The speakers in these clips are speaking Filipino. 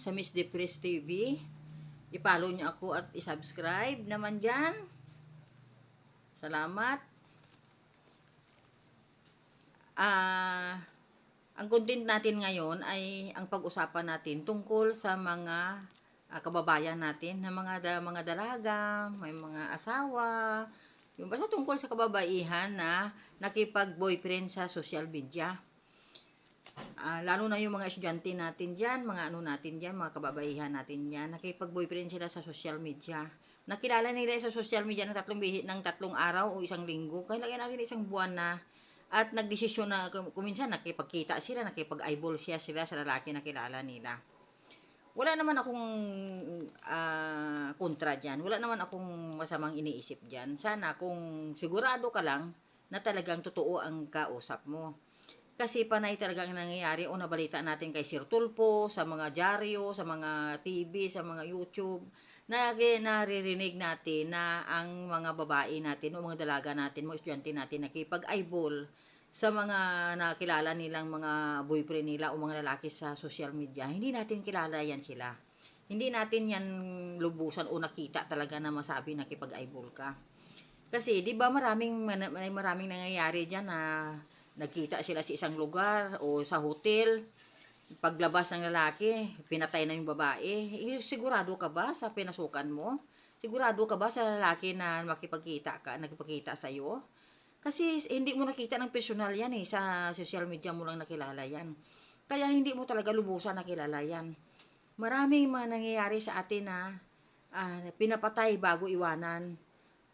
sa Miss Depress TV. I-follow nyo ako at i-subscribe naman dyan. Salamat. Ah, ang content natin ngayon ay ang pag-usapan natin tungkol sa mga ah, kababayan natin na mga da, mga dalaga, may mga asawa, yung basta tungkol sa kababaihan na nakipag-boyfriend sa social media. Ah, lalo na yung mga estudyante natin diyan, mga ano natin diyan, mga kababaihan natin diyan, nakipag-boyfriend sila sa social media. Nakilala nila sa social media ng tatlong bihi, ng tatlong araw o isang linggo. Kailangan natin isang buwan na at nagdesisyon na kum- kuminsan nakipagkita sila, nakipag-eyeball siya sila sa lalaki na kilala nila. Wala naman akong ah, kontra dyan. Wala naman akong masamang iniisip dyan. Sana kung sigurado ka lang na talagang totoo ang kausap mo. Kasi panay talagang nangyayari o nabalita natin kay Sir Tulpo, sa mga dyaryo, sa mga TV, sa mga YouTube, na naririnig natin na ang mga babae natin o mga dalaga natin, mga estudyante natin nakipag-eyeball sa mga nakilala nilang mga boyfriend nila o mga lalaki sa social media. Hindi natin kilala yan sila. Hindi natin yan lubusan o nakita talaga na masabi na kipag-eyeball ka. Kasi, di ba maraming, maraming nangyayari dyan na nagkita sila sa isang lugar o sa hotel, paglabas ng lalaki, pinatay na yung babae. Eh, sigurado ka ba sa pinasukan mo? Sigurado ka ba sa lalaki na makipagkita ka, nagpagkita sa iyo? Kasi hindi mo nakita ng personal yan eh, sa social media mo lang nakilala yan. Kaya hindi mo talaga lubusan nakilala yan. Maraming mga nangyayari sa atin na ah, pinapatay bago iwanan.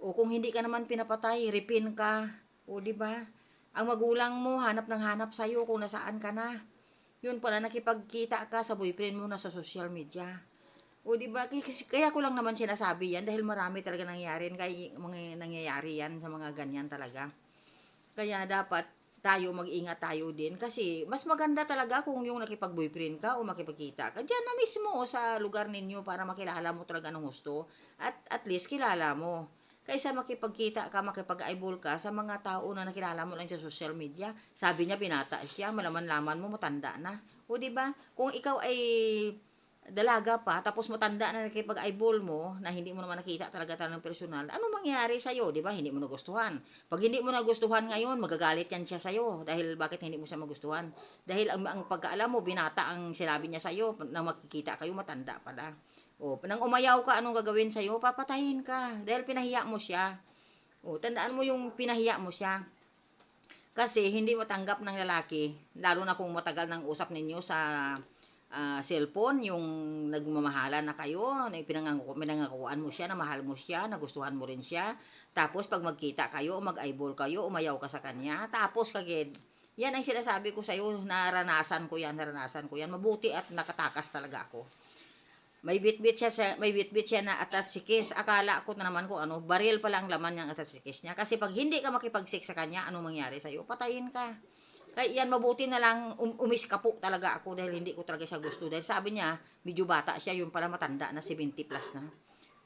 O kung hindi ka naman pinapatay, ripin ka. O di ba? Ang magulang mo hanap ng hanap sa iyo kung nasaan ka na. Yun pala nakipagkita ka sa boyfriend mo na sa social media. O di ba? Kaya, ko lang naman sinasabi yan dahil marami talaga nangyayari kaya mga nangyayari yan sa mga ganyan talaga. Kaya dapat tayo mag-ingat tayo din kasi mas maganda talaga kung yung nakipag-boyfriend ka o makipagkita ka diyan na mismo sa lugar ninyo para makilala mo talaga ng gusto at at least kilala mo kaysa makipagkita ka, makipag-eyeball ka sa mga tao na nakilala mo lang sa social media. Sabi niya, binata siya, malaman-laman mo, matanda na. O, di ba? Kung ikaw ay dalaga pa, tapos matanda na nakipag-eyeball mo, na hindi mo naman nakita talaga talagang personal, ano mangyayari sa'yo, di ba? Hindi mo nagustuhan. Pag hindi mo nagustuhan ngayon, magagalit yan siya sa'yo. Dahil bakit hindi mo siya magustuhan? Dahil ang, ang pagkaalam mo, binata ang sinabi niya sa'yo, na makikita kayo, matanda pala. O, nang umayaw ka, anong gagawin sa'yo? Papatayin ka. Dahil pinahiya mo siya. O, tandaan mo yung pinahiya mo siya. Kasi hindi matanggap ng lalaki, lalo na kung matagal ng usap ninyo sa ah, cellphone, yung nagmamahala na kayo, na pinangakuan mo siya, na mahal mo siya, nagustuhan mo rin siya. Tapos pag magkita kayo, mag-eyeball kayo, umayaw ka sa kanya, tapos kagid, yan ang sinasabi ko sa'yo, naranasan ko yan, naranasan ko yan. Mabuti at nakatakas talaga ako. May bitbit siya, sa, may bitbit siya na atatsikis. Akala ko na naman kung ano, baril pa lang laman ng atatsikis niya. Kasi pag hindi ka makipagsik sa kanya, anong mangyari sa'yo? Patayin ka. Kaya yan, mabuti na lang um, umiskapo talaga ako dahil hindi ko talaga siya gusto. Dahil sabi niya, medyo bata siya, yung pala matanda na 70 plus na.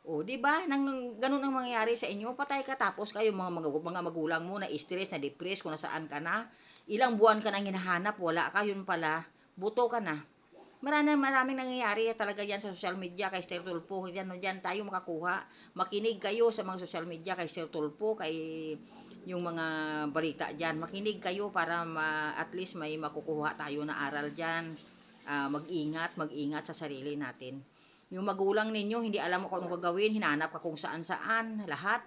O, di ba? Nang ganun ang mangyayari sa inyo, patay ka tapos kayo mga, mga, mga magulang mo na stress, na depress, kung nasaan ka na. Ilang buwan ka nang hinahanap, wala ka, yun pala, buto ka na. Maraming maraming nangyayari talaga yan sa social media kay Sir Tulpo. Yan, yan tayo makakuha. Makinig kayo sa mga social media kay Sir Tulpo, kay yung mga balita dyan. Makinig kayo para ma, at least may makukuha tayo na aral dyan. Ah, mag-ingat, mag-ingat sa sarili natin. Yung magulang ninyo, hindi alam mo kung anong gagawin, hinanap ka kung saan-saan, lahat,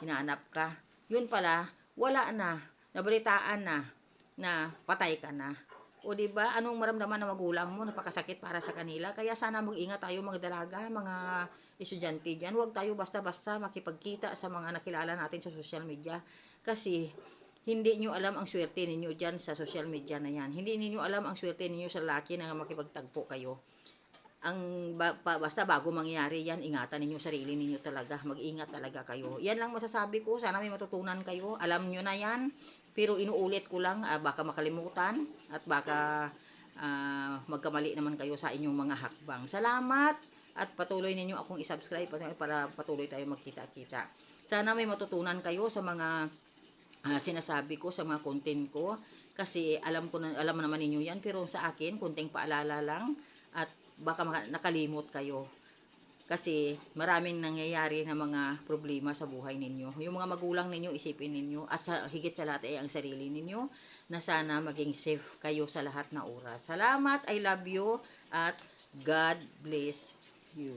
hinanap ka. Yun pala, wala na, nabalitaan na, na patay ka na. O di ba anong maramdaman ng magulang mo, napakasakit para sa kanila. Kaya sana mag-ingat tayo mga dalaga, mga estudyante diyan. Huwag tayo basta-basta makipagkita sa mga nakilala natin sa social media. Kasi hindi nyo alam ang swerte ninyo diyan sa social media na yan. Hindi niyo alam ang swerte ninyo sa laki na makipagtagpo kayo. Ang ba, pa- basta bago mangyari yan, ingatan ninyo sarili ninyo talaga. Mag-ingat talaga kayo. Yan lang masasabi ko. Sana may matutunan kayo. Alam nyo na yan. Pero inuulit ko lang, ah, baka makalimutan at baka ah, magkamali naman kayo sa inyong mga hakbang. Salamat at patuloy ninyo akong isubscribe para- patuloy tayo magkita-kita. Sana may matutunan kayo sa mga ah, sinasabi ko, sa mga content ko. Kasi alam ko na, alam naman ninyo yan, pero sa akin, kunting paalala lang. At baka nakalimot kayo. Kasi maraming nangyayari na mga problema sa buhay ninyo. Yung mga magulang ninyo, isipin ninyo. At sa, higit sa lahat ay ang sarili ninyo na sana maging safe kayo sa lahat na oras. Salamat, I love you, at God bless you.